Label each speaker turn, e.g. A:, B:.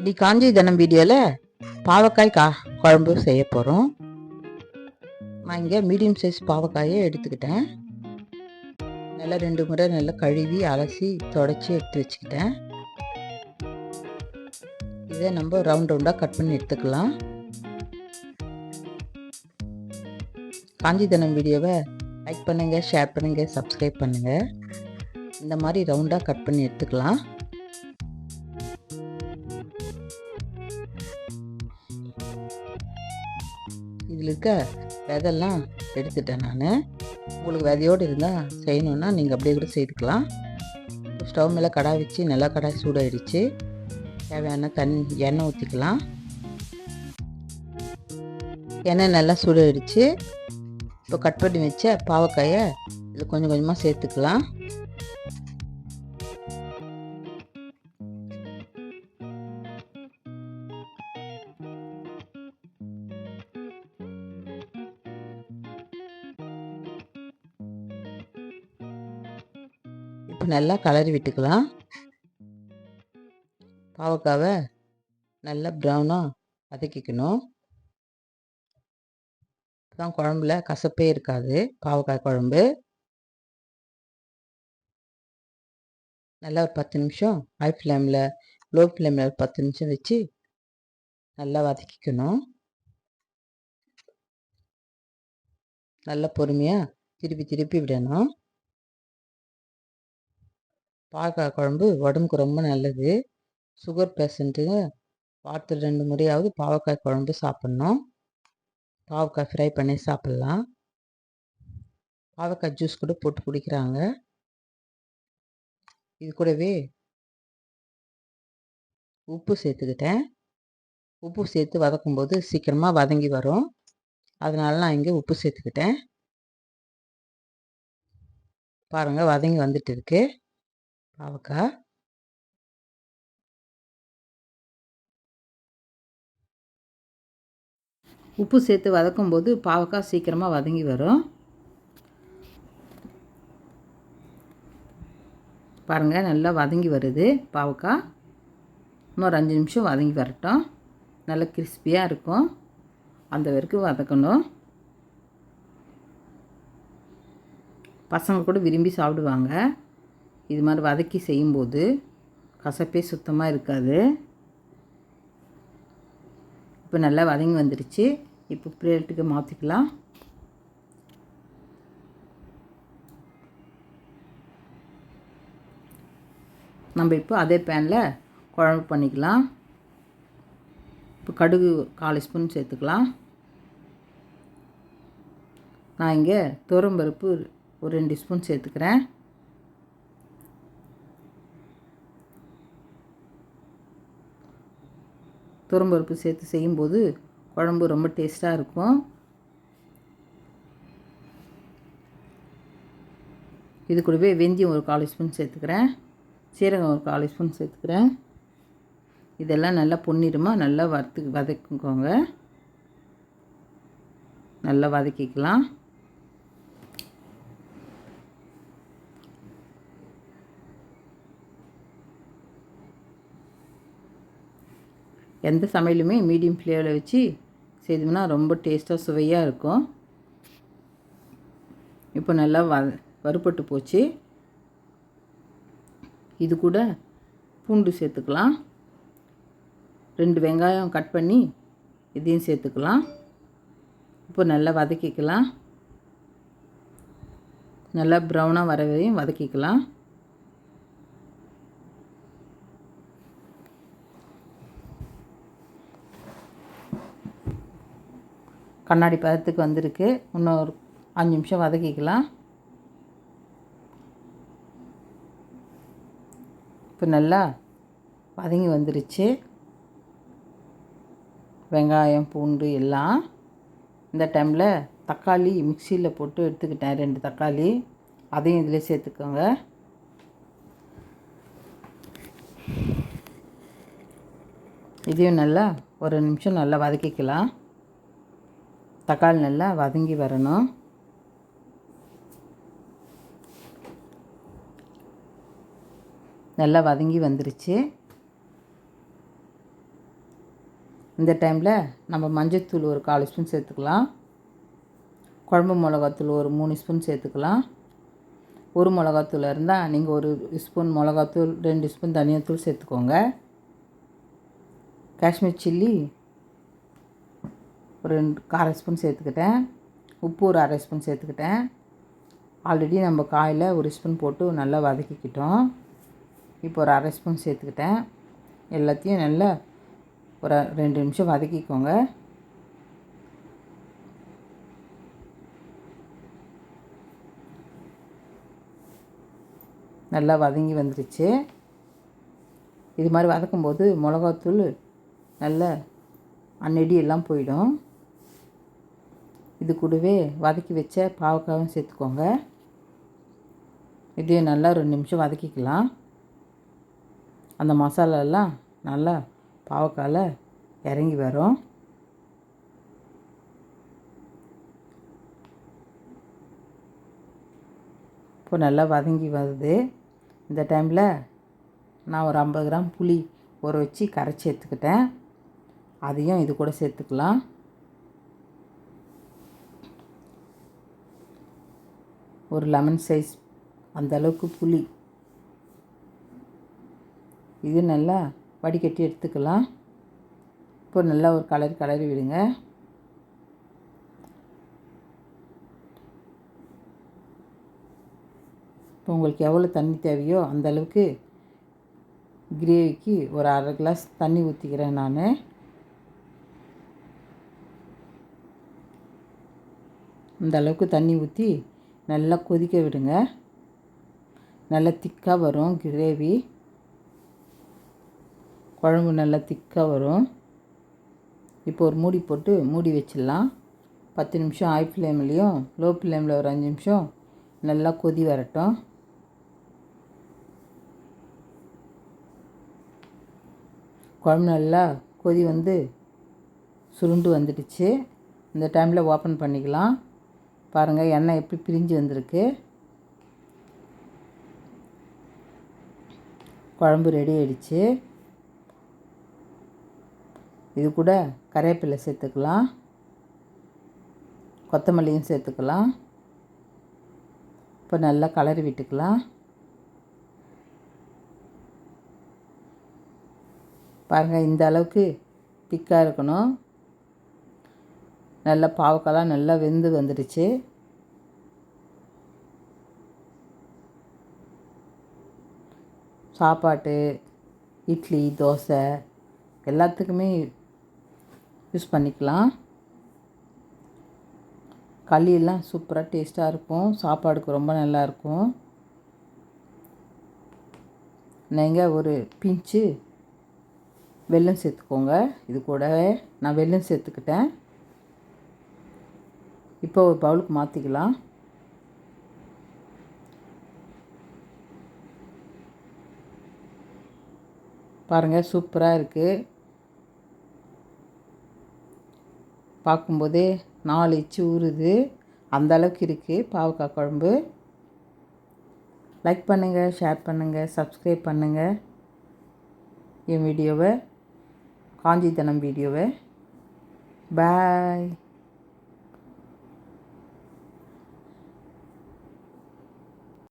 A: இனி காஞ்சி தினம் வீடியோவில் பாவக்காய் கா குழம்பு செய்ய போகிறோம் நான் இங்கே மீடியம் சைஸ் பாவக்காயை எடுத்துக்கிட்டேன். நல்லா ரெண்டு முறை நல்லா கழுவி அலசி தொடச்சி எடுத்து வச்சுக்கிட்டேன். இதை நம்ம ரவுண்ட் ரவுண்டாக கட் பண்ணி எடுத்துக்கலாம். காஞ்சி தினம் வீடியோவை லைக் பண்ணுங்கள் ஷேர் பண்ணுங்கள் சப்ஸ்கிரைப் பண்ணுங்கள் இந்த மாதிரி ரவுண்டாக கட் பண்ணி எடுத்துக்கலாம். இதில் இருக்க விதெல்லாம் எடுத்துட்டேன் நான். உங்களுக்கு விதையோடு இருந்தால் செய்யணுன்னா நீங்கள் அப்படியே கூட செய்துக்கலாம். ஸ்டவ் மேலே கடாய் வச்சு நல்லா கடாய் சூடாயிடுச்சு. தேவையான தண்ணி எண்ணெய் ஊற்றிக்கலாம். எண்ணெய் நல்லா சூடாயிடுச்சு. இப்போ கட் பண்ணி வச்ச பாவக்காயை இதில் கொஞ்சம் கொஞ்சமாக சேர்த்துக்கலாம். இப்போ நல்லா கலரி விட்டுக்கலாம். பாவக்காவை நல்லா ப்ரௌனாக வதக்கிக்கணும். தான் குழம்புல கசப்பே இருக்காது. பாவக்காய் குழம்பு. நல்லா ஒரு பத்து நிமிஷம் ஹை ஃப்ளேமில் லோ ஃப்ளேமில் ஒரு பத்து நிமிஷம் வச்சு நல்லா வதக்கிக்கணும். நல்லா பொறுமையாக திருப்பி திருப்பி விடணும். பாவக்காய் குழம்பு உடம்புக்கு ரொம்ப நல்லது. சுகர் பேஷண்ட்டுங்க வாரத்தில் ரெண்டு முறையாவது பாவக்காய் குழம்பு சாப்பிட்ணும். பாவக்காய் ஃப்ரை பண்ணி சாப்பிட்லாம். பாவக்காய் ஜூஸ் கூட போட்டு குடிக்கிறாங்க. இது கூடவே உப்பு சேர்த்துக்கிட்டேன். உப்பு சேர்த்து வதக்கும்போது சீக்கிரமாக வதங்கி வரும். அதனால நான் இங்கே உப்பு சேர்த்துக்கிட்டேன். பாருங்கள் வதங்கி வந்துட்டு இருக்குது பாவக்காய் உப்பு சேர்த்து வதக்கும்போது பாவக்காய் சீக்கிரமாக வதங்கி வரும். பாருங்கள் நல்லா வதங்கி வருது பாவக்காய் இன்னொரு அஞ்சு நிமிஷம் வதங்கி வரட்டும். நல்லா கிறிஸ்பியாக இருக்கும். அந்த வரைக்கும் வதக்கணும். பசங்க கூட விரும்பி சாப்பிடுவாங்க. இது மாதிரி வதக்கி செய்யும்போது கசப்பே சுத்தமாக இருக்காது. இப்போ நல்லா வதங்கி வந்துடுச்சு. இப்போ பிளேட்டுக்கு மாற்றிக்கலாம் நம்ம இப்போ அதே பேனில் குழம்பு பண்ணிக்கலாம். இப்போ கடுகு கால் ஸ்பூன் சேர்த்துக்கலாம். நான் இங்கே துவரம்பருப்பு ஒரு ரெண்டு ஸ்பூன் சேர்த்துக்கிறேன். துவரம்பருப்பு சேர்த்து செய்யும்போது குழம்பு ரொம்ப டேஸ்ட்டாக இருக்கும். இது கூடவே வெந்தயம் ஒரு கால் ஸ்பூன் சேர்த்துக்கிறேன். சீரகம் ஒரு கால் ஸ்பூன் சேர்த்துக்கிறேன். இதெல்லாம் நல்லா பொன்னிறமாக நல்லா வறுத்து வதக்கிக்கோங்க நல்லா வதக்கிக்கலாம். எந்த சமையலுமே மீடியம் ஃப்ளேவில் வச்சு செய்தோம்னா ரொம்ப டேஸ்ட்டாக சுவையாக இருக்கும். இப்போ நல்லா வ வறுபட்டு போச்சு. இது கூட பூண்டு சேர்த்துக்கலாம். ரெண்டு வெங்காயம் கட் பண்ணி இதையும் சேர்த்துக்கலாம். இப்போ நல்லா வதக்கிக்கலாம். நல்லா ப்ரௌனாக வரவையும் வதக்கிக்கலாம். கண்ணாடி பதத்துக்கு வந்திருக்கு. இன்னும் ஒரு அஞ்சு நிமிஷம் வதக்கிக்கலாம். இப்போ நல்லா வதங்கி வந்துருச்சு. வெங்காயம் பூண்டு எல்லாம் இந்த டைமில் தக்காளி மிக்சியில் போட்டு எடுத்துக்கிட்டேன். ரெண்டு தக்காளி. அதையும் இதில் சேர்த்துக்கோங்க. இதையும் நல்லா ஒரு நிமிஷம் நல்லா வதக்கிக்கலாம். தக்காளி நல்லா வதங்கி வரணும். நல்லா வதங்கி வந்துருச்சு. இந்த டைமில் நம்ம மஞ்சத்தூள் ஒரு காலு ஸ்பூன் சேர்த்துக்கலாம். குழம்பு மிளகாத்தூள் ஒரு மூணு ஸ்பூன் சேர்த்துக்கலாம். ஒரு மிளகாத்தூள் இருந்தால் நீங்கள் ஒரு ஸ்பூன் மிளகாத்தூள் ரெண்டு ஸ்பூன் தனியாத்தூள் சேர்த்துக்கோங்க. காஷ்மீர் சில்லி ஒரு ரெண்டு அரை ஸ்பூன் சேர்த்துக்கிட்டேன். உப்பு ஒரு அரை ஸ்பூன் சேர்த்துக்கிட்டேன். ஆல்ரெடி நம்ம காயில் ஒரு ஸ்பூன் போட்டு நல்லா வதக்கிக்கிட்டோம். இப்போ ஒரு அரை ஸ்பூன் சேர்த்துக்கிட்டேன். எல்லாத்தையும் நல்லா ஒரு ரெண்டு நிமிஷம் வதக்கிக்கோங்க. நல்லா வதங்கி வந்துருச்சு. இது மாதிரி வதக்கும்போது மிளகாத்தூள் நல்ல அன்னடி எல்லாம் போயிடும். இது கூடவே வதக்கி வச்ச பாவக்காயும் சேர்த்துக்கோங்க. இதையும் நல்லா ரெண்டு நிமிஷம் வதக்கிக்கலாம். அந்த மசாலாலாம் நல்லா பாவக்காயில் இறங்கி வரும். இப்போ நல்லா வதங்கி வருது. இந்த டைமில் நான் ஒரு ஐம்பது கிராம் புளி ஊற வச்சு கரைச்சி எடுத்துக்கிட்டேன். அதையும் இது கூட சேர்த்துக்கலாம். ஒரு லெமன் சைஸ் அந்த அளவுக்கு புளி. இது நல்லா வடிகட்டி எடுத்துக்கலாம். இப்போ நல்லா ஒரு கலர் கலரி விடுங்க. இப்போ உங்களுக்கு எவ்வளோ தண்ணி தேவையோ அந்த அளவுக்கு கிரேவிக்கு ஒரு அரை கிளாஸ் தண்ணி ஊற்றிக்கிறேன் நான். இந்த அளவுக்கு தண்ணி ஊற்றி நல்லா கொதிக்க விடுங்க. நல்லா திக்காக வரும் கிரேவி. குழம்பு நல்லா திக்காக வரும். இப்போ ஒரு மூடி போட்டு மூடி வச்சிடலாம். பத்து நிமிஷம் ஹை ஃப்ளேம்லேயும் லோ ஃப்ளேமில் ஒரு அஞ்சு நிமிஷம் நல்லா கொதி வரட்டும். குழம்பு நல்லா கொதி வந்து சுருண்டு வந்துடுச்சு. இந்த டைமில் ஓப்பன் பண்ணிக்கலாம். பாருங்கள் எண்ணெய் எப்படி பிரிஞ்சு வந்திருக்கு. குழம்பு ரெடி ஆயிடுச்சு. இது கூட கருவேப்பிலை சேர்த்துக்கலாம். கொத்தமல்லியும் சேர்த்துக்கலாம். இப்போ நல்லா கலரி விட்டுக்கலாம். பாருங்கள் இந்த அளவுக்கு திக்காக இருக்கணும். நல்லா பாவக்காய்லாம் நல்லா வெந்து வந்துடுச்சு. சாப்பாட்டு இட்லி தோசை எல்லாத்துக்குமே யூஸ் பண்ணிக்கலாம். களியெல்லாம் சூப்பராக டேஸ்ட்டாக இருக்கும். சாப்பாடுக்கு ரொம்ப நல்லாயிருக்கும் நீங்கள் ஒரு பிஞ்சு வெல்லம் சேர்த்துக்கோங்க. இது கூடவே நான் வெல்லம் சேர்த்துக்கிட்டேன். இப்போ ஒரு பவுலுக்கு மாற்றிக்கலாம் பாருங்கள் சூப்பராக இருக்குது பார்க்கும்போதே நாலு இச்சு ஊறுது. அந்த அளவுக்கு இருக்குது பாவக்காய் குழம்பு. லைக் பண்ணுங்கள் ஷேர் பண்ணுங்கள் சப்ஸ்கிரைப் பண்ணுங்கள் என் வீடியோவை காஞ்சித்தனம் வீடியோவை. பாய்